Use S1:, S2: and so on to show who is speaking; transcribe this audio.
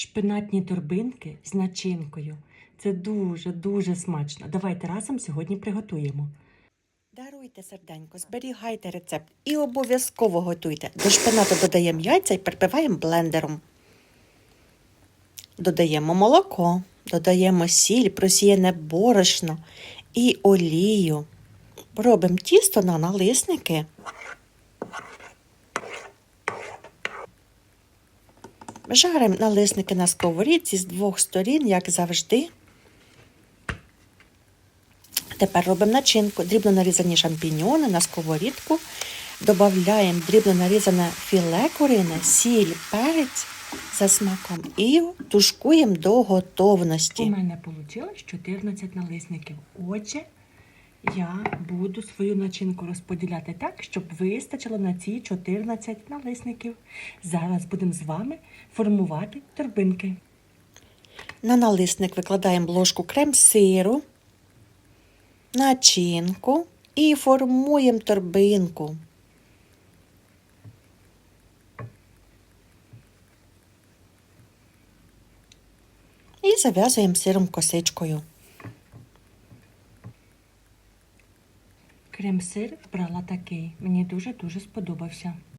S1: шпинатні торбинки з начинкою. Це дуже-дуже смачно. Давайте разом сьогодні приготуємо.
S2: Даруйте серденько, зберігайте рецепт і обов'язково готуйте. До шпинату додаємо яйця і перебиваємо блендером. Додаємо молоко, додаємо сіль, просіяне борошно і олію. Робимо тісто на налисники. Жаримо налисники на сковорідці з двох сторін, як завжди. Тепер робимо начинку. Дрібно нарізані шампіньони на сковорідку. Додаємо дрібно нарізане філе курине, сіль, перець за смаком і тушкуємо до готовності.
S1: У мене вийшло 14 налисників. Отже, я буду свою начинку розподіляти так, щоб вистачило на ці 14 налисників. Зараз будемо з вами формувати торбинки.
S2: На налисник викладаємо ложку крем-сиру, начинку і формуємо торбинку. І зав'язуємо сиром косичкою.
S1: Крем-сир брала такий. Мені дуже-дуже сподобався.